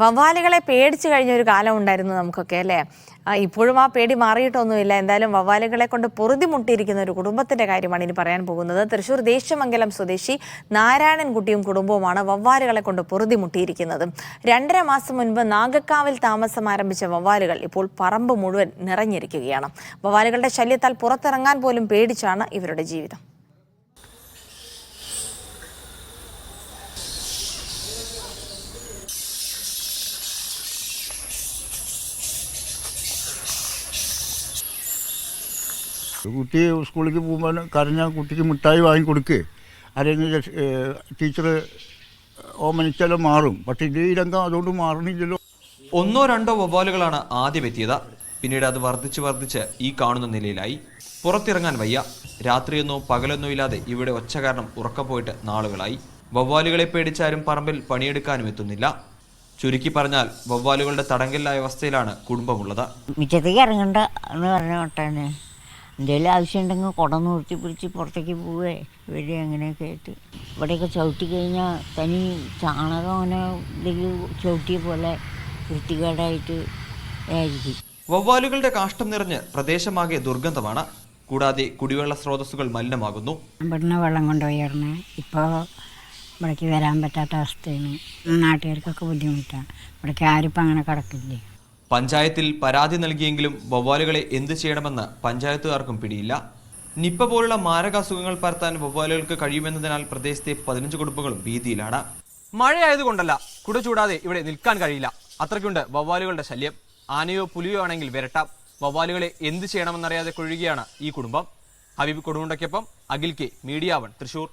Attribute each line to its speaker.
Speaker 1: വവ്വാലുകളെ പേടിച്ചു കഴിഞ്ഞ ഒരു കാലം ഉണ്ടായിരുന്നു നമുക്കൊക്കെ അല്ലേ? ഇപ്പോഴും ആ പേടി മാറിയിട്ടൊന്നുമില്ല. എന്തായാലും വവ്വാലുകളെ കൊണ്ട് പൊറുതി മുട്ടിയിരിക്കുന്ന ഒരു കുടുംബത്തിന്റെ കാര്യമാണ് ഇനി പറയാൻ പോകുന്നത്. തൃശൂർ ദേശമംഗലം സ്വദേശി നാരായണൻകുട്ടിയും കുടുംബവുമാണ് വവ്വാലുകളെ കൊണ്ട് പൊറുതി മുട്ടിയിരിക്കുന്നത് രണ്ടര മാസം മുൻപ് നാഗക്കാവിൽ താമസം ആരംഭിച്ച വവ്വാലുകൾ ഇപ്പോൾ പറമ്പ് മുഴുവൻ നിറഞ്ഞിരിക്കുകയാണ്. വവ്വാലുകളുടെ ശല്യത്താൽ പുറത്തിറങ്ങാൻ പോലും പേടിച്ചാണ് ഇവരുടെ ജീവിതം.
Speaker 2: കുട്ടി സ്കൂളിലേക്ക് പോകുമ്പോൾ കരഞ്ഞ കുട്ടിക്ക് മിഠായി വാങ്ങി കൊടുക്കുക അല്ലെങ്കിൽ ടീച്ചർ ഓമനിച്ചാലും മാറും. പക്ഷേ ഇത് ഈ രംഗം അതുകൊണ്ട് മാറണില്ലല്ലോ.
Speaker 3: ഒന്നോ രണ്ടോ വവ്വാലുകളാണ് ആദ്യം എത്തിയത്. പിന്നീട് അത് വർദ്ധിച്ച് വർദ്ധിച്ച് ഈ കാണുന്ന നിലയിലായി. പുറത്തിറങ്ങാൻ വയ്യ. രാത്രിയൊന്നോ പകലൊന്നോ ഇല്ലാതെ ഇവിടെ ഒച്ച കാരണം ഉറക്കം പോയിട്ട് നാളുകളായി. വവ്വാലുകളെ പേടിച്ചാരും പറമ്പിൽ പണിയെടുക്കാനും എത്തുന്നില്ല. ചുരുക്കി പറഞ്ഞാൽ വവ്വാലുകളുടെ തടങ്കലിലായ അവസ്ഥയിലാണ് കുടുംബമുള്ളത്.
Speaker 4: മിച്ചത്തേക്ക് ഇറങ്ങണ്ട എന്ന് പറഞ്ഞ മട്ടാണ് എന്തെങ്കിലും ആവശ്യമുണ്ടെങ്കിൽ കുട നിർത്തി പിടിച്ച് പുറത്തേക്ക് പോവേ. ഇവിടെ അങ്ങനെയൊക്കെ ആയിട്ട്. ഇവിടെയൊക്കെ ചവിട്ടി കഴിഞ്ഞാൽ തനി ചാണകം അങ്ങനെ എന്തെങ്കിലും ചവിട്ടിയ പോലെ വൃത്തികേടായിട്ട് ആയിരിക്കും.
Speaker 3: വവ്വാലുകളുടെ കാഷ്ടം നിറഞ്ഞ് പ്രദേശമാകെ ദുർഗന്ധമാണ്. കൂടാതെ കുടിവെള്ള സ്രോതസ്സുകൾ മലിനമാകുന്നു.
Speaker 5: ഇവിടുന്ന് വെള്ളം കൊണ്ടുപോയിരുന്നേ ഇപ്പോൾ ഇവിടേക്ക് വരാൻ പറ്റാത്ത അവസ്ഥയാണ്. നാട്ടുകാർക്കൊക്കെ ബുദ്ധിമുട്ടാണ്. ഇവിടേക്ക് ആരും ഇപ്പം അങ്ങനെ കിടക്കില്ലേ?
Speaker 3: പഞ്ചായത്തിൽ പരാതി നൽകിയെങ്കിലും വവ്വാലുകളെ എന്തു ചെയ്യണമെന്ന് പഞ്ചായത്തുകാർക്കും പിടിയില്ല. നിപ്പ പോലുള്ള മാരകാസുഖങ്ങൾ പരത്താൻ വവ്വാലുകൾക്ക് കഴിയുമെന്നതിനാൽ പ്രദേശത്തെ പതിനഞ്ച് കുടുംബങ്ങളും ഭീതിയിലാണ്. മഴയായതുകൊണ്ടല്ല കുട ചൂടാതെ ഇവിടെ നിൽക്കാൻ കഴിയില്ല. അത്രയ്ക്കുണ്ട് വവ്വാലുകളുടെ ശല്യം. ആനയോ പുലിയോ ആണെങ്കിൽ വരട്ടാം. വവ്വാലുകളെ എന്ത് ചെയ്യണമെന്നറിയാതെ കൊഴുകയാണ് ഈ കുടുംബം. Habib കൊടുമുണ്ടയ്ക്കൊപ്പം Akhil K media one Thrissur.